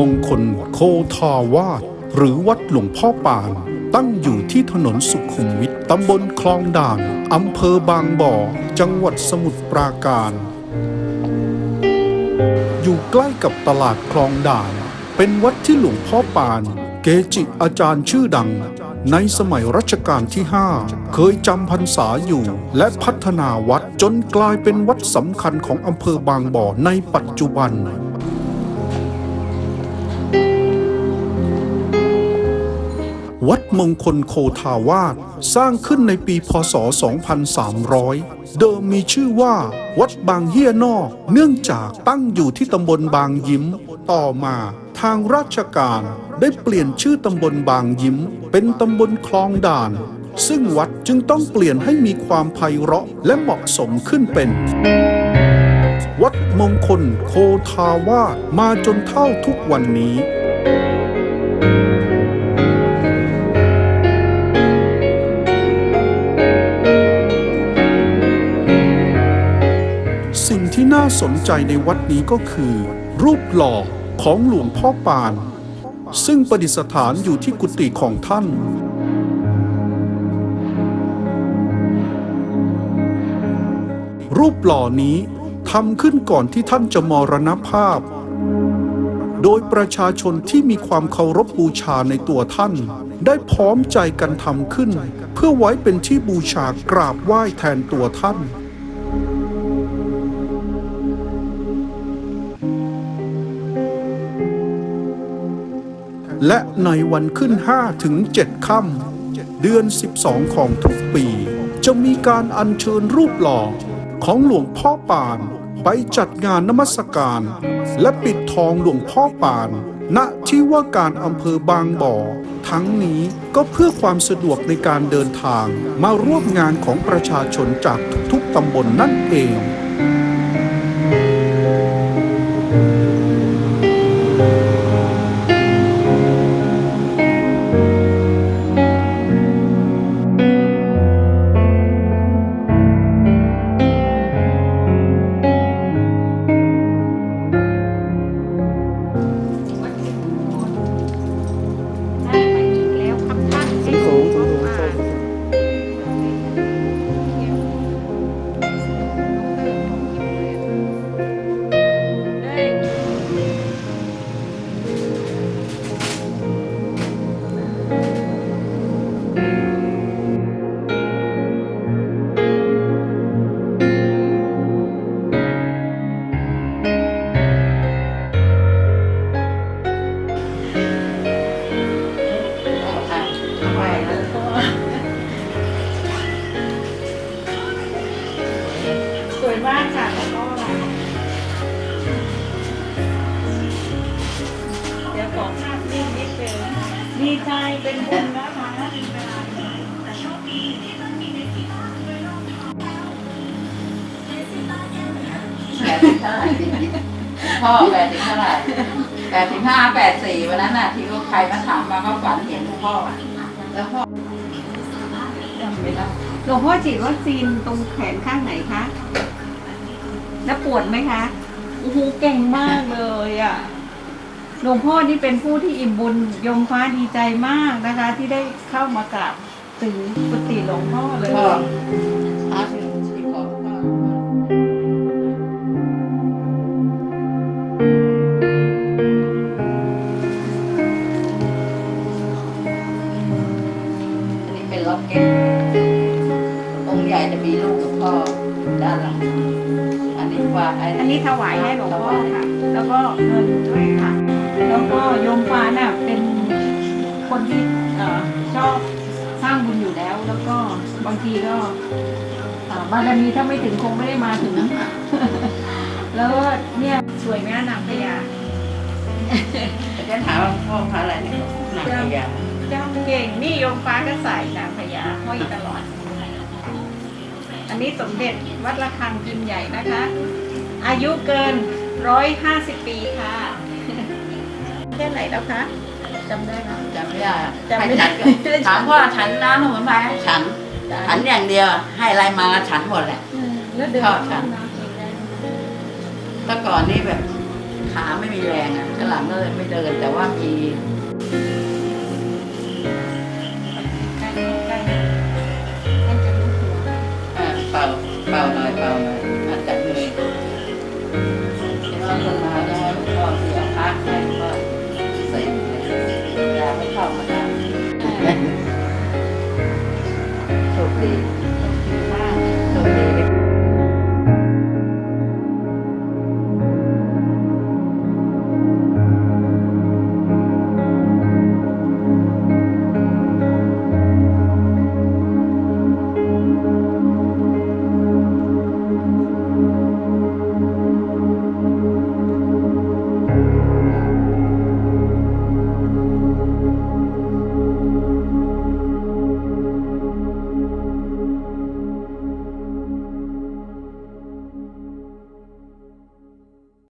มงคลโคทาวาสหรือวัดหลวงพ่อปาน ตั้งอยู่ที่ถนนสุขุมวิทตำบลคลองด่านอำเภอบางบ่อ จังหวัดสมุทรปราการ อยู่ใกล้กับตลาดคลองด่าน เป็นวัดที่หลวงพ่อปาน เกจิอาจารย์ชื่อดัง ในสมัยรัชกาลที่ 5 เคยจำพรรษาอยู่ และพัฒนาวัดจนกลายเป็นวัดสำคัญของอำเภอบางบ่อในปัจจุบัน วัดมงคลโคทาวาสสร้างขึ้นในปีพศ 2300 เดิมมีชื่อว่า วัดบางเฮียนอก เนื่องจากตั้งอยู่ที่ตำบลบางยิ้ม ต่อมาทางราชการได้เปลี่ยนชื่อตำบลบางยิ้ม เป็นตำบลคลองด่าน ซึ่งวัดจึงต้องเปลี่ยนให้มีความไพเราะและเหมาะสมขึ้นเป็น วัดมงคลโคทาวาสมาจนเท่าทุกวันนี้ สิ่งที่น่าสนใจในวัดนี้ก็คือ รูปหล่อของหลวงพ่อปาน ซึ่งประดิษฐานอยู่ที่กุฏิของท่านรูปหล่อนี้ ทำขึ้นก่อนที่ท่านจะมรณภาพ โดยประชาชนที่มีความเคารพบูชาในตัวท่าน ได้พร้อมใจกันทำขึ้น เพื่อไว้เป็นที่บูชากราบไหว้แทนตัวท่านและในวันขึ้น 5 ถึง 7 ค่ำเดือน 12 ของทุกปี จะมีการอัญเชิญรูปหล่อของหลวงพ่อปาน ไปจัดงานนมัสการ และปิดทองหลวงพ่อปาน ณที่ว่าการอำเภอบางบ่อ ทั้งนี้ก็เพื่อความสะดวกในการเดินทางมาร่วมงานของประชาชนจากทุกๆตำบลนนั่นเอง ใจเป็นบุญนะคะแปดสิบเท่าไหร่พ่อแปดสิบเท่าไหร่แปดสิบห้าแปดสี่วันนั้นน่ะที่เขาใครมาถามมาก็ฝันเห็นพ่อแล้วพ่อไม่ได้หลวงพ่อฉีดวัคซีนตรงแขนข้างไหนคะ แล้วปวดไหมคะ โอ้โหเก่งมากเลยอะ หลวงพ่อนี่เป็นผู้ที่อิ่มบุญยมฟ้าดีใจมากนะคะ ที่ได้เข้ามากราบถึงกุฏิหลวงพ่อเลยพ่ออาถึงที่พ่อพ่ออันนี้เป็นล็อกเก็ตองค์ใหญ่จะมีลูกกับพ่อด้านหลังอันนี้ว่าอันนี้ถวายให้หลวงพ่อค่ะ แล้วก็เงินด้วยค่ะ แล้วก็โยมฟ้าน่ะเป็นคนที่เอ่อชอบสร้างบุญอยู่แล้ว แล้วก็บางทีก็เอ่อบารมีถ้าไม่ถึงคงไม่ได้มาถึง แล้วก็เนี่ยสวยไหมอะนางพญาจะถามว่าพ่อพระอะไรเนี่ยหนักพยาเจ้าเก่งนี่โยมฟ้าก็ใส่นางพญาห้อยตลอด อันนี้สมเด็จวัดระฆังพิมพ์ใหญ่นะคะ อายุเกินร้อยห้าสิบปีค่ะแค่ไหนแล้วคะจำได้ไหมจำไม่ได้อะจำไม่ได้ให้ฉันถามพ่อฉันน้ำหนูไหมฉัน ฉันอย่างเดียว ให้อะไรมาฉันหมดแหละแล้วเดินชอบค่ะเมื่อก่อนนี่แบบขาไม่มีแรงอะข้างหลังก็เลยไม่เดินแต่ว่ามี